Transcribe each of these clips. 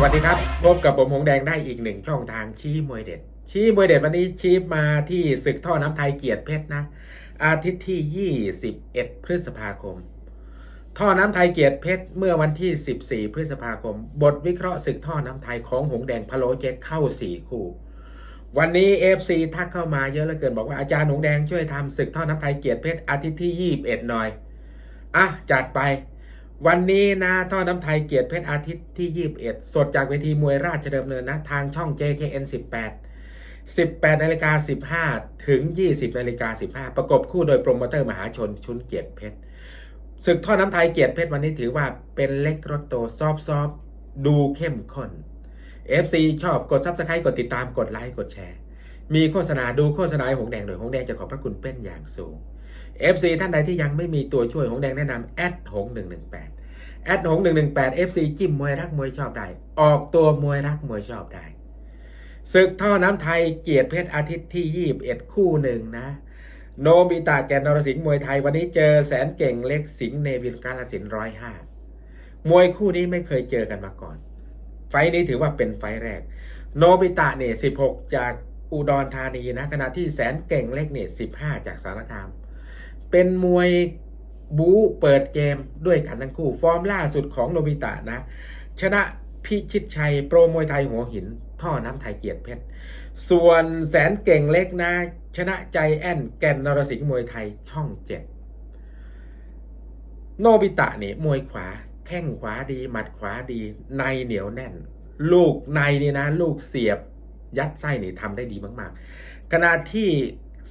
สวัสดีครับ พบกับผมหงแดงได้อีกหนึ่งช่องทางชี้มวยเด็ด ชี้มวยเด็ดวันนี้ชี้มาที่ศึกท่อน้ำไทยเกียรติเพชรนะ อาทิตย์ที่ 21 พฤษภาคม ท่อน้ำไทยเกียรติเพชรเมื่อวันที่ 14 พฤษภาคม บทวิเคราะห์ศึกท่อน้ำไทยของหงแดงพะโลเจ็คเข้า 4 คู่ วันนี้ FC ทักเข้ามาเยอะเหลือเกินบอกว่าอาจารย์หงแดงช่วยทำศึกท่อน้ำไทยเกียรติเพชรอาทิตย์ที่ 21 หน่อยอะจัดไป วันนี้นะท่อน้ำไทยเกียรติเพชรอาทิตย์ที่ 21 สดจากเวทีมวยราชดำเนินนะ ทางช่อง JKN 18 18นาฬิกา15 ถึง 20นาฬิกา15 ประกบคู่โดยโปรโมเตอร์มหาชนชุนเกียรติเพชรศึกท่อน้ำไทยเกียรติเพชรวันนี้ถือว่าเป็นเล็กรถโตซอฟซอฟดูเข้มข้น FC ชอบกด Subscribe กดติดตามกดไลค์กดแชร์ มีโฆษณาดูโฆษณาหงแดงโดยหงแดงจะขอบพระคุณเป็นอย่างสูง FC ท่านใดที่ยังไม่มีตัวช่วยหงแดงแนะนำแอดหง118แอดหง118 FC จิ้มมวยรักมวยชอบได้ ออกตัวมวยรักมวยชอบได้ศึกท่อน้ำไทยเกียรติเพชรอาทิตย์ที่21คู่หนึ่งนะ โนบิตาแกนนรสิงห์มวยไทยวันนี้เจอแสนเก่งเล็กสิงห์เนวินกาลสินร้อยห้ามวยคู่นี้ไม่เคยเจอกันมาก่อน ไฟท์นี้ถือว่าเป็นไฟแรก โนบิตะเนี่ย16จากอุดรธานีนะขณะที่แสนเก่งเล็กเนี่ย15จากสารคาม เป็นมวยบูเปิดเกมด้วยกันทั้งคู่ ฟอร์มล่าสุดของโนบิตะนะ ชนะพิชิตชัยโปรมวยไทยหัวหิน ท่อน้ำไทยเกียรติเพชร ส่วนแสนเก่งเล็กนะ ชนะใจแอนแกนนรสิงห์มวยไทยช่องเจ็ดโนบิตะนี่มวยขวาแข้งขวาดีหมัดขวาดี ในเหนียวแน่น ลูกในนี่นะ ลูกเสียบยัดไส้นี่ทำได้ดีมาก ๆ ขณะที่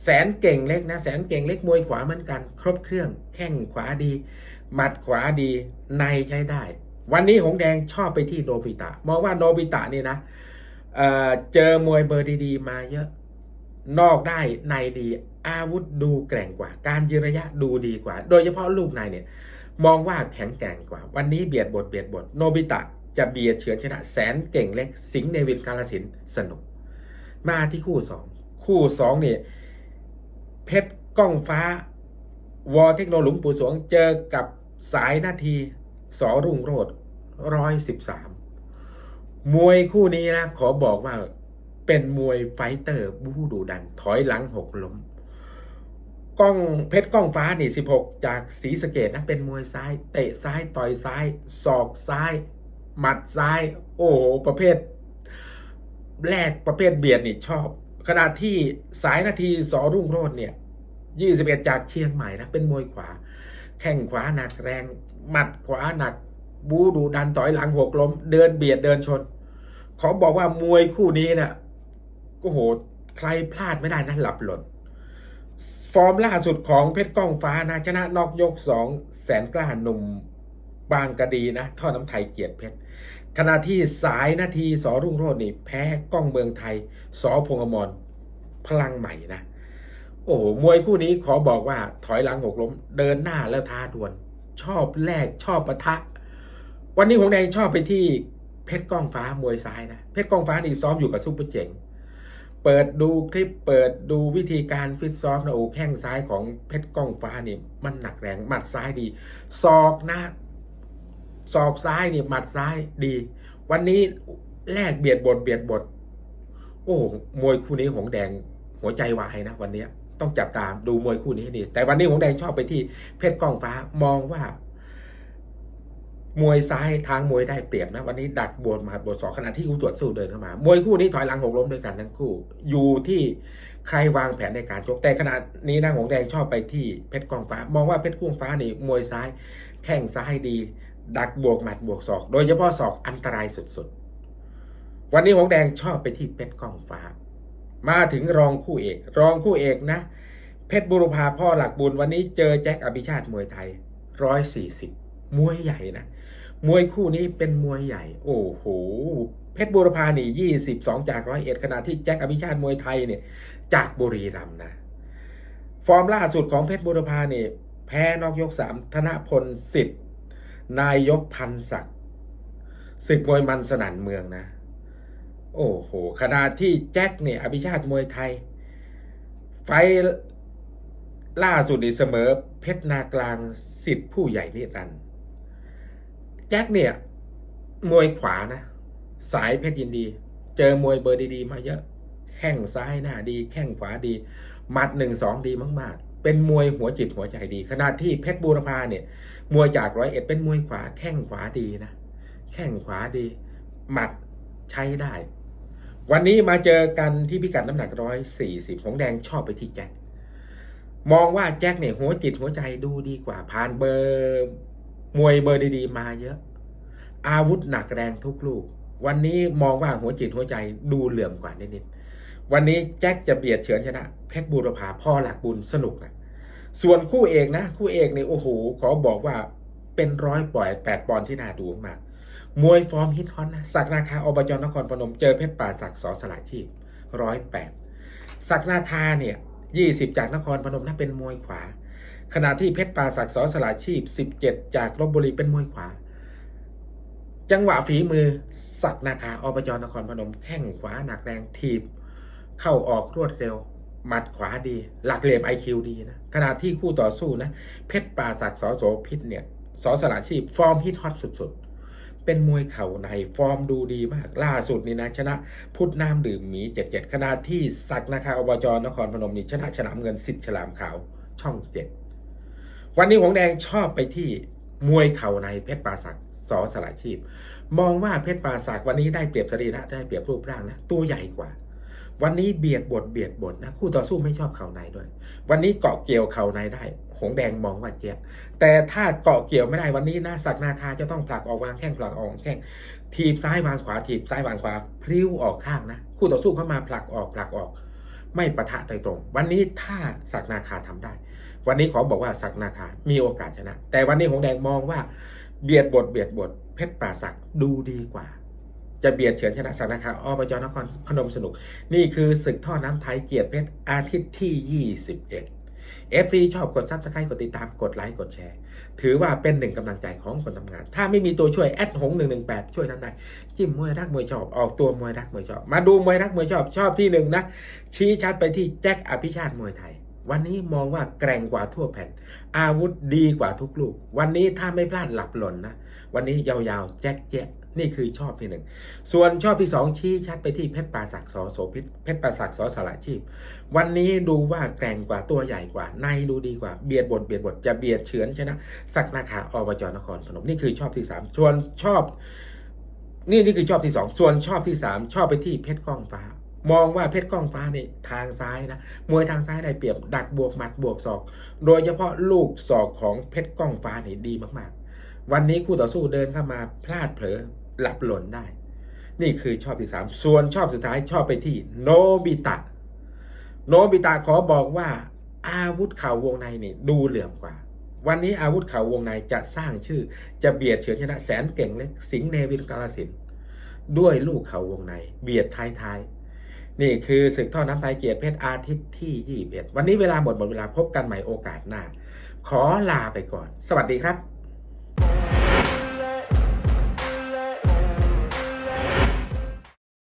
แสนเก่งเล็กนะแสนเก่งเล็กมวยขวาเหมือนกัน ครบเครื่องแข้งขวาดีหมัดขวาดีในใช้ได้ วันนี้หงแดงชอบไปที่โนบิตะมองว่าโนบิตะนี่นะเเจอมวยเบอร์ดีๆ มาเยอะ นอกได้ในดีอาวุธดูแกร่งกว่า การยืนระยะดูดีกว่า โดยเฉพาะลูกในเนี่ยมองว่าแข็งแกร่งกว่า วันนี้เบียดบทเบียดบทโนบิตะจะเบียดเฉือนชนะแสนเก่งเล็ก สิงห์เนวินกาลสินสนุก มาที่คู่สองคู่สองเนี่ย เพชรก้องฟ้า วอเทคโนหลุงปู่สวงเจอกับสายนาทีสอรุ่งโรดร้อยสิบสามมวยคู่นี้นะ ขอบอกว่าเป็นมวยไฟเตอร์บูดูดัน ถอยหลังหกล้มก้องเพชรก้องฟ้านี่สิบหกจากศรีสะเกดนะ เป็นมวยซ้ายเตะซ้ายต่อยซ้ายศอกซ้าย หมัดซ้าย โอ้โหประเภท แรกประเภทเบียดนี่ชอบ ขณะที่สายนาทีสอรุ่งโรจน์เนี่ย21จากเชียงใหม่นะเป็นมวยขวา แข้งขวาหนักแรง หมัดขวาหนัก บูดูดันต่อยหลังหกล้ม เดินเบียดเดินชน ขอบอกว่ามวยคู่นี้นะ่ะโอ้โหใครพลาดไม่ได้นะหลับหล่นฟอร์มล่าสุดของเพชรก้องฟ้านะชนะนอกยกสองแสนกล้าหนุ่มบางกะดีนะท่อน้ำไทยเกียรติเพชร ขณะที่สายนาทีสอรุ่งโรจน์นี่แพ้กล้องเมืองไทย สอพงษ์อมรพลังใหม่นะโอ้โหมวยคู่นี้ขอบอกว่าถอยหลังหกล้ม เดินหน้าแล้วท้าดวลชอบแลกชอบปะทะ วันนี้หงแดงชอบไปที่เพชรก้องฟ้ามวยซ้ายนะเพชรก้องฟ้านี่ซ้อมอยู่กับซุปเปอร์เจ๋งเปิดดูคลิปเปิดดูวิธีการฟิตซ้อมนะโอ้แข้งซ้ายของเพชรก้องฟ้านี่มันหนักแรงหมัดซ้ายดีศอกนะ ศอกซ้ายนี่หมัดซ้ายดี วันนี้แลกเบียดบทเบียดบท โอ้มวยคู่นี้หงแดงหัวใจวายนะ วันนี้ต้องจับตามดูมวยคู่นี้ให้ดี แต่วันนี้หงแดงชอบไปที่เพชรกองฟ้ามองว่ามวยซ้ายทางมวยได้เปรียบนะ วันนี้ดักบวชมาบวชสองขณะที่อูตรวจสู้เดินเข้ามามวยคู่นี้ถอยหลังหกล้มด้วยกันทั้งคู่ อยู่ที่ใครวางแผนในการชกแต่ขณะนี้นะหงแดงชอบไปที่เพชรกองฟ้ามองว่าเพชรกุ้งฟ้านี่มวยซ้ายแข้งซ้ายดี ดักบวกหมัดบวกศอก โดยเฉพาะศอกอันตรายสุดๆ วันนี้หงแดงชอบไปที่เพชรก้องฟ้า มาถึงรองคู่เอก รองคู่เอกนะ เพชรบุรพาพ่อหลักบุญวันนี้เจอแจ็คอภิชาติมวยไทยร้อยสี่สิบมวยใหญ่นะ มวยคู่นี้เป็นมวยใหญ่ โอ้โห เพชรบุรพานี่ยี่สิบสองจากร้อยเอ็ดขณะที่แจ็คอภิชาติมวยไทยเนี่ย จากบุรีรัมย์นะ ฟอร์มล่าสุดของเพชรบุรพาเนี่ยแพ้นอกยกสามธนพลสิทธิ์ นายกพันศักดิ์ศึกมวยมันสนั่นเมืองนะ โอ้โหขณะที่แจ็คเนี่ยอภิชาติมวยไทย ไฟล่าสุดนี่เสมอเพชรนากลางสิทธิ์ผู้ใหญ่นิรันด์แจ็คเนี่ย มวยขวานะ สายเพชรยินดี เจอมวยเบอร์ดีๆมาเยอะ แข้งซ้ายหน้าดี แข้งขวาดี หมัดหนึ่งสองดีมาก ๆ เป็นมวยหัวจิตหัวใจดีขณะที่เพชรบูรพาเนี่ย มวยจากร้อยเอ็ดเป็นมวยขวาแข้งขวาดีนะ แข้งขวาดี หมัดใช้ได้ วันนี้มาเจอกันที่พิกัดน้ำหนักร้อยสี่สิบของแดงชอบไปที่แจ็คมองว่าแจ็คเนี่ยหัวจิตหัวใจดูดีกว่า ผ่านเบอร์มวยเบอร์ดีๆ มาเยอะ อาวุธหนักแรงทุกลูก วันนี้มองว่าหัวจิตหัวใจดูเหลื่อมกว่านิดๆวันนี้แจ็คจะเบียดเฉือนชนะ เพชรบูรพาพ่อหลักบุญสนุกนะ ส่วนคู่เอกนะ คู่เอกเนี่ยโอ้โหขอบอกว่าเป็นร้อยปล่อยแปดปอนที่น่าดูมากมวยฟอร์มฮิตฮอตนะสักนาคาอบจนครพนมเจอเพชรป่าศักสอสละชีพร้อยแปดสักนาคาเนี่ยยี่สิบจากนครพนมนะเป็นมวยขวา ขณะที่เพชรป่าศักสอสละชีพสิบเจ็ดจากลบบุรีเป็นมวยขวา จังหวะฝีมือสักนาคาอบจนครพนมแข้งขวาหนักแรงทีบ เข้าออกรวดเร็ว หมัดขวาดี หลักเหลี่ยมไอคิวดีนะขณะที่คู่ต่อสู้นะเพชรป่าศักดิ์สอโสพิษเนี่ยสอสละชีพ ฟอร์มฮิตฮอตสุดๆ เป็นมวยเข่าในฟอร์มดูดีมาก ล่าสุดนี่นะชนะพุทธน้ำดื่มหมีเจ็ดเจ็ดขณะที่ศักนาคาอบจนครพนมนี่ชนะฉลามเงินสิทธิ์ฉลามขาวช่องเจ็ดวันนี้หงแดงชอบไปที่มวยเข่าในเพชรป่าศักดิ์สอสละชีพ มองว่าเพชรป่าศักดิ์วันนี้ได้เปรียบสรีระได้เปรียบรูปร่างนะตัวใหญ่กว่า วันนี้เบียดบทเบียดบทนะคู่ต่อสู้ไม่ชอบเข่าในด้วย วันนี้เกาะเกี่ยวเข่าในได้ หงแดงมองว่าเจี๊ยบแต่ถ้าเกาะเกี่ยวไม่ได้วันนี้นะสักนาคาจะต้องผลักออกวางแข้งผลักออกแข้งทีบซ้ายวางขวาทีบซ้ายวางขวาพริ้วออกข้างนะคู่ต่อสู้เข้ามาผลักออกผลักออก ไม่ปะทะโดยตรง วันนี้ถ้าสักนาคาทำได้ วันนี้ขอบอกว่าสักนาคามีโอกาสชนะ แต่วันนี้หงแดงมองว่าเบียดบทเบียดบทเพชรป่าศักดูดีกว่า จะเบียดเฉือนชนะสักนาคาอบจนครพนมสนุก นี่คือศึกท่อน้ำไทยเกียรติเพชรอาทิตย์ที่ 21 FC ชอบกดซับสไครต์กดติดตามกดไลค์กดแชร์ ถือว่าเป็นหนึ่งกำลังใจของคนทำงาน ถ้าไม่มีตัวช่วยแอดหงหนึ่งหนึ่งแปดช่วยทำได้จิ้มมวยรักมวยชอบออกตัวมวยรักมวยชอบ มาดูมวยรักมวยชอบชอบที่หนึ่งนะชี้ชัดไปที่แจ็คอภิชาติมวยไทย วันนี้มองว่าแกร่งกว่าทั่วแผ่น อาวุธดีกว่าทุกลูก วันนี้ถ้าไม่พลาดหลับหล่นนะ วันนี้ยาวๆ แจ็คแจ๊ะนี่คือชอบที่หนึ่ง ส่วนชอบที่สองชี้ชัดไปที่เพชรป่าศักดิ์สอโสพิษเพชรป่าศักดิ์สอสละชีพ วันนี้ดูว่าแกร่งกว่าตัวใหญ่กว่า ในดูดีกว่าเบียดบทเบียดบทจะเบียดเฉือนชนะสักนาคาอบจนครพนมนี่คือชอบที่สามส่วนชอบ นี่นี่คือชอบที่สองส่วนชอบที่สามชอบไปที่เพชรก้องฟ้า มองว่าเพชรก้องฟ้านี่ทางซ้ายนะมวยทางซ้ายได้เปรียบดักบวกหมัดบวกศอก โดยเฉพาะลูกศอกของเพชรก้องฟ้านี่ดีมากๆ วันนี้คู่ต่อสู้เดินเข้ามาพลาดเผลอหลับหล่นได้ นี่คือชอบที่สามส่วนชอบสุดท้ายชอบไปที่โนบิตะ โนบิตะขอบอกว่าอาวุธเข่าวงในนี่ดูเหลื่อมกว่า วันนี้อาวุธเข่าวงในจะสร้างชื่อจะเบียดเฉือนชนะแสนเก่งเล็กสิงห์เนวินกาลสินด้วยลูกเข่าวงใน เบียดท้ายๆ นี่คือศึกท่อน้ำไทยเกียรติเพชรอาทิตย์ที่ 21 วันนี้เวลาหมดหมดเวลาพบกันใหม่โอกาสหน้า ขอลาไปก่อน สวัสดีครับ